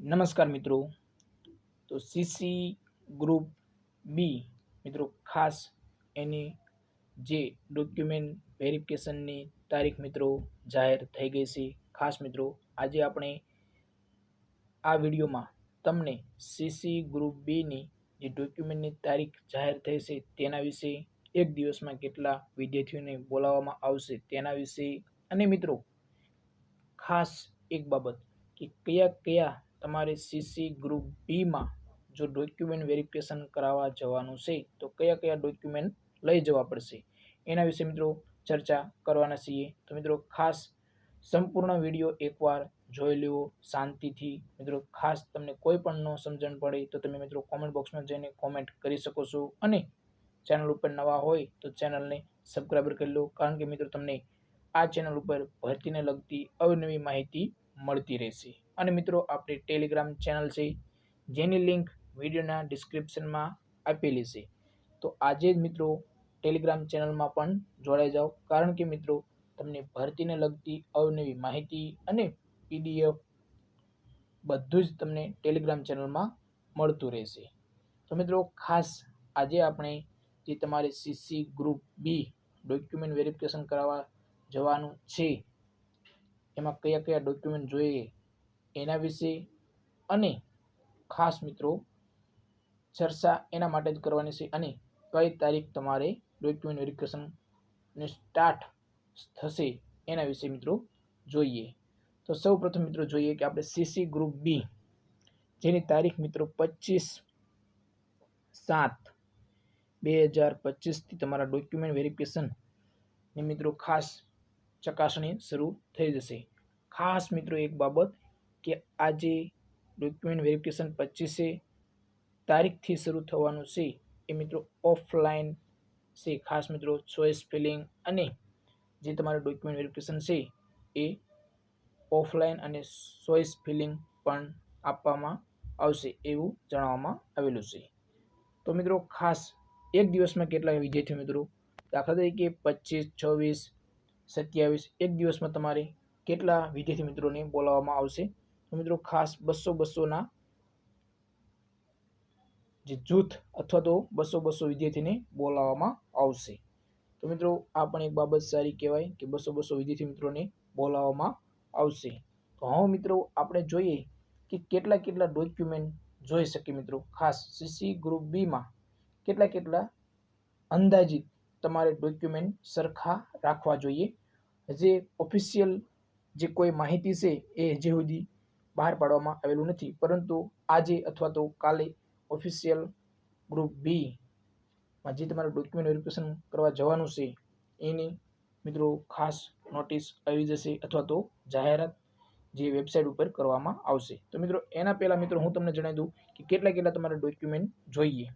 નમસ્કાર મિત્રો. તો સીસી ગ્રુપ બી મિત્રો, ખાસ એની જે ડોક્યુમેન્ટ વેરિફિકેશનની તારીખ મિત્રો જાહેર થઈ ગઈ છે. ખાસ મિત્રો, આજે આપણે આ વિડીયોમાં તમને સીસી ગ્રુપ બીની જે ડોક્યુમેન્ટની તારીખ જાહેર થઈ છે તેના વિશે એક દિવસમાં કેટલા વિદ્યાર્થીઓને બોલાવવામાં આવશે તેના વિશે અને મિત્રો, ખાસ એક બાબત કે કયા કયા તમારે સીસી ગ્રુપ બીમાં જો ડોક્યુમેન્ટ વેરિફિકેશન કરાવવા જવાનું છે, તો કયા કયા ડોક્યુમેન્ટ લઈ જવા પડશે? એના વિશે મિત્રો ચર્ચા કરવાના છીએ. તો મિત્રો ખાસ સંપૂર્ણ વીડિયો એકવાર જોઈ લેવો શાંતિથી. મિત્રો ખાસ તમને કોઈ પણ ન સમજણ પડે તો તમે મિત્રો કોમેન્ટ બોક્સમાં જઈને કોમેન્ટ કરી શકો છો. અને ચેનલ ઉપર નવા હોય તો ચેનલને સબસ્ક્રાઈબર કરી લો, કારણ કે મિત્રો તમને આ ચેનલ ઉપર ભરતીને લગતી અવનવી માહિતી મળતી રહેશે. અને મિત્રો, આપણી ટેલિગ્રામ ચેનલ છે, જેની લિંક વિડીયોના ડિસ્ક્રિપ્શનમાં આપેલી છે. તો આજે જ મિત્રો ટેલિગ્રામ ચેનલમાં પણ જોડાઈ જાઓ. કારણ કે મિત્રો, તમને ભરતીને લગતી અવનવી માહિતી અને પીડીએફ બધું જ તમને ટેલિગ્રામ ચેનલમાં મળતું રહેશે. તો મિત્રો, ખાસ આજે આપણે જે તમારે CC group B document verification કરાવવા જવાનું છે, એમાં કયા કયા ડોક્યુમેન્ટ જોઈએ એના વિશે અને ખાસ મિત્રો ચર્ચા એના માટે જ કરવાની છે અને કઈ તારીખ તમારે ડોક્યુમેન્ટ વેરિફિકેશનને સ્ટાર્ટ થશે એના વિશે મિત્રો જોઈએ. તો સૌ પ્રથમ મિત્રો જોઈએ કે આપણે સીસી ગ્રુપ બી જેની તારીખ મિત્રો પચીસ સાત બે હજાર પચીસથી તમારા ડોક્યુમેન્ટ વેરિફિકેશનની મિત્રો ખાસ ચકાસણી શરૂ થઈ જશે. ખાસ મિત્રો એક બાબત કે આજે ડોક્યુમેન્ટ વેરિફિકેશન પચીસે તારીખથી શરૂ થવાનું છે. એ મિત્રો ઓફલાઈન છે. ખાસ મિત્રો ચોઈસ, ફિલિંગ અને જે તમારું ડોક્યુમેન્ટ વેરિફિકેશન છે એ ઓફલાઈન અને ચોઈસ, ફિલિંગ પણ આપવામાં આવશે એવું જણાવવામાં આવેલું છે. તો મિત્રો ખાસ એક દિવસમાં કેટલા વિદ્યાર્થીઓ મિત્રો દાખલા તરીકે પચીસ, છવ્વીસ, સત્યાવીસ, એક દિવસમાં તમારે કેટલા વિદ્યાર્થી મિત્રોને બોલાવવામાં આવશે? મિત્રો ખાસ બસો બસોના જે જૂથ અથવા તો બસો બસો વિદ્યાર્થીને બોલાવવામાં આવશે. તો મિત્રો આ પણ એક બાબત સારી કહેવાય કે બસો બસો વિદ્યાર્થી મિત્રોને બોલાવવામાં આવશે. તો હવે મિત્રો આપણે જોઈએ કે કેટલા કેટલા ડોક્યુમેન્ટ જોઈ શકીએ મિત્રો. ખાસ સીસી ગ્રુપ બીમાં કેટલા કેટલા અંદાજિત તમારે ડોક્યુમેન્ટ સરખા રાખવા જોઈએ. જે ઓફિશિયલ જે કોઈ માહિતી છે એ હજી સુધી બહાર પાડવામાં આવેલું નથી. પરંતુ આજે અથવા તો કાલે ઓફિશિયલ ગ્રુપ બીમાં જે તમારે ડોક્યુમેન્ટ વેરિફિકેશન કરવા જવાનું છે, એની મિત્રો ખાસ નોટિસ આવી જશે અથવા તો જાહેરાત જે વેબસાઇટ ઉપર કરવામાં આવશે. તો મિત્રો, એના પહેલાં મિત્રો હું તમને જણાવી દઉં કે કેટલા કેટલા તમારે ડોક્યુમેન્ટ જોઈએ.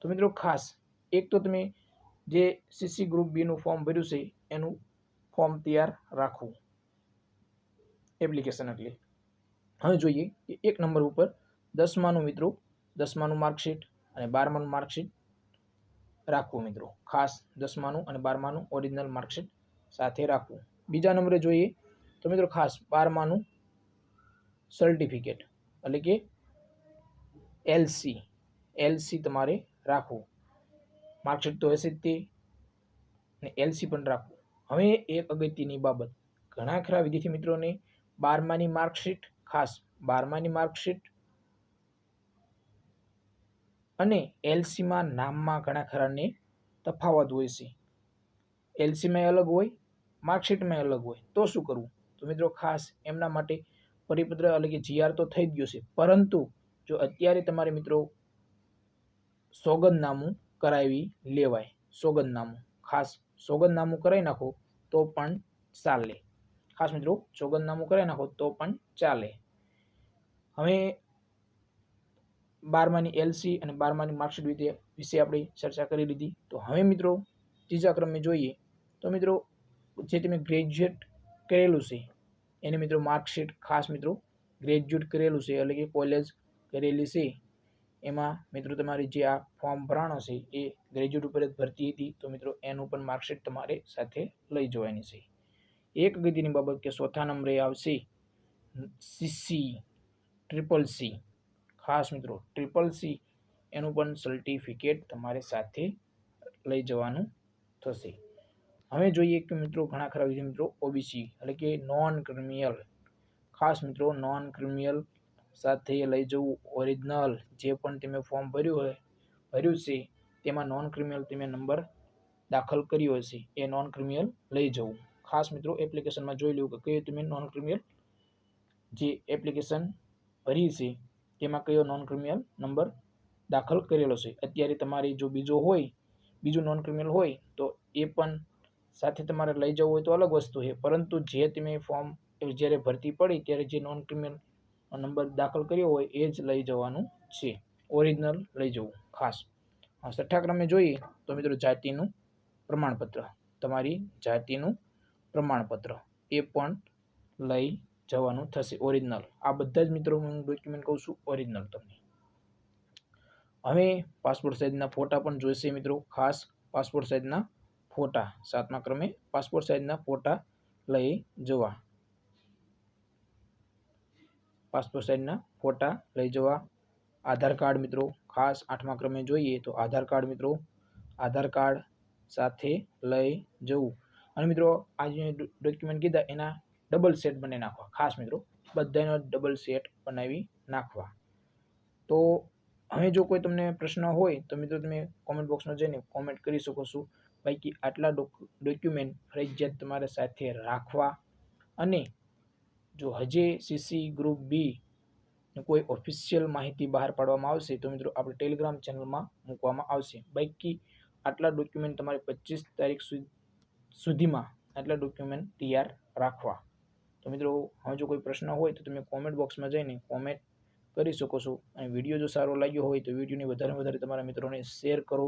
તો મિત્રો ખાસ, એક તો તમે જે સીસી ગ્રુપ બીનું ફોર્મ ભર્યું છે, એનું ફોર્મ તૈયાર રાખવું. એપ્લિકેશન એટલે. હવે જોઈએ કે એક નંબર ઉપર દસમાનું મિત્રો, દસમાનું માર્કશીટ અને બારમાનું માર્કશીટ રાખવું મિત્રો. ખાસ દસમાનું અને બારમાનું ઓરિજિનલ માર્કશીટ સાથે રાખવું. બીજા નંબરે જોઈએ તો મિત્રો ખાસ બારમાનું સર્ટિફિકેટ એટલે કે એલસી. એલસી તમારે રાખવું. માર્કશીટ તો હશે તે અને એલસી પણ રાખવું. હવે એક અગત્યની બાબત. ઘણા ખરા વિદ્યાર્થી મિત્રોને બારમાની માર્કશીટ ખાસ બારમાની માર્કશીટ અને એલસીમાં નામમાં ઘણા ખરાને તફાવત હોય છે. એલસીમાં અલગ હોય માર્કશીટમાં અલગ હોય. તો શું કરવું? તો મિત્રો ખાસ એમના માટે પરિપત્ર એટલે કે જીઆર તો થઈ જ ગયો છે. પરંતુ જો અત્યારે તમારે મિત્રો સોગંદનામું કરાવી લેવાય, સોગંદનામું, ખાસ સોગંદનામું કરાવી નાખો તો પણ ચાલે. ખાસ મિત્રો સોગંદનામું કરાવી નાખો તો પણ ચાલે. હવે બારમાની એલસી અને બારમાની માર્કશીટ વિશે વિશે આપણે ચર્ચા કરી લીધી. તો હવે મિત્રો ત્રીજા ક્રમે જોઈએ. તો મિત્રો, જે તમે ગ્રેજ્યુએટ કરેલું છે, એને મિત્રો માર્કશીટ ખાસ મિત્રો ગ્રેજ્યુએટ કરેલું છે, એટલે કે કોલેજ કરેલી છે. એમાં મિત્રો તમારી જે આ ફોર્મ ભરાણો છે, એ ગ્રેજ્યુએટ ઉપર જ ભરતી હતી. તો મિત્રો, એનું પણ માર્કશીટ તમારે સાથે લઈ જવાની છે. એક ગતિની બાબત કે ચોથા નંબરે આવશે સીસી. ટ્રિપલ સી ખાસ મિત્રો ટ્રિપલ સી એનું પણ સર્ટિફિકેટ તમારે સાથે લઈ જવાનું થશે. હવે જોઈએ કે મિત્રો, ઘણા ખરા વિદ્યાર્થી મિત્રો ઓબીસી એટલે કે નોન ક્રિમિનલ ખાસ મિત્રો નોન ક્રિમિનલ સાથે લઈ જવું ઓરિજિનલ જે પણ તમે ફોર્મ ભર્યું હોય, ભર્યું છે, તેમાં નોન ક્રિમિનલ તમે નંબર દાખલ કર્યો હશે, એ નોન ક્રિમિનલ લઈ જવું. ખાસ મિત્રો એપ્લિકેશનમાં જોઈ લેવું કે કયું તમે નોન ક્રિમિનલ જે એપ્લિકેશન ભરી છે, તેમાં કયો નોન ક્રિમિનલ નંબર દાખલ કરેલો છે? અત્યારે તમારી જો બીજો હોય, બીજું નોન ક્રિમિનલ હોય, તો એ પણ સાથે તમારે લઈ જવું હોય તો અલગ વસ્તુ છે. પરંતુ જે તમે ફોર્મ જ્યારે ભરતી પડી, ત્યારે જે નોન ક્રિમિનલ નંબર દાખલ કર્યો હોય, એ જ લઈ જવાનું છે. ઓરિજિનલ લઈ જવું, ખાસ. છઠ્ઠા ક્રમે જોઈએ તો મિત્રો જાતિનું પ્રમાણપત્ર. તમારી જાતિનું પ્રમાણપત્ર. એ પણ લઈ જવાનું થશે ઓરિજિનલ આ બધા જ મિત્રો હું ડોક્યુમેન્ટ કહું છું ઓરિજિનલ તમને. હવે પાસપોર્ટ સાઇઝના ફોટા પણ જોઈશે મિત્રો. ખાસ પાસપોર્ટ સાઇઝના ફોટા. સાતમા ક્રમે પાસપોર્ટ સાઇઝના ફોટા લઈ જવા. પાસપોર્ટ સાઇઝના ફોટા લઈ જવા. આધાર કાર્ડ મિત્રો, ખાસ આઠમા ક્રમે જોઈએ તો આધાર કાર્ડ મિત્રો, આધાર કાર્ડ સાથે લઈ જવું. અને મિત્રો, આ જે ડોક્યુમેન્ટ કીધા એના ડબલ સેટ બનાવી નાખવા. ખાસ મિત્રો બધાનો ડબલ સેટ બનાવી નાખવા. તો હવે જો કોઈ તમને પ્રશ્ન હોય, તો મિત્રો તમે કોમેન્ટ બોક્સમાં જઈને કોમેન્ટ કરી શકો છો. બાકી આટલા ડોક્યુમેન્ટ ફરજિયાત તમારે સાથે રાખવા. અને જો હજે સીસી ગ્રુપ બી કોઈ ઓફિશિયલ માહિતી બહાર પાડવામાં આવશે, તો મિત્રો આપણે ટેલિગ્રામ ચેનલમાં મૂકવામાં આવશે. બાકી આટલા ડોક્યુમેન્ટ તમારે પચીસ તારીખ સુધીમાં આટલા ડોક્યુમેન્ટ તૈયાર રાખવા. તો મિત્રો, હવે જો કોઈ પ્રશ્ન હોય તો તમે કોમેન્ટ બોક્સમાં જઈને કોમેન્ટ કરી શકો છો. અને વીડિયો જો સારો લાગ્યો હોય તો વિડીયોને વધારે વધારે તમારા મિત્રોને શેર કરો.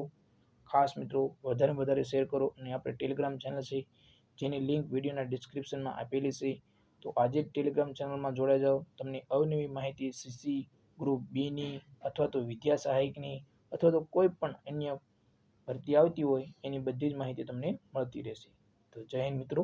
ખાસ મિત્રો, વધારે વધારે શેર કરો. અને આપણે ટેલિગ્રામ ચેનલ છે, જેની લિંક વિડીયોના ડિસ્ક્રિપ્શનમાં આપેલી છે. તો આજે જ ટેલિગ્રામ ચેનલમાં જોડાઈ જાઓ. તમને અવનવી માહિતી સીસી ગ્રુપ બીની અથવા તો વિદ્યા સહાયકની અથવા તો કોઈ પણ અન્ય ભરતી આવતી હોય, એની બધી જ માહિતી તમને મળતી રહેશે. તો જય હિન્દ મિત્રો.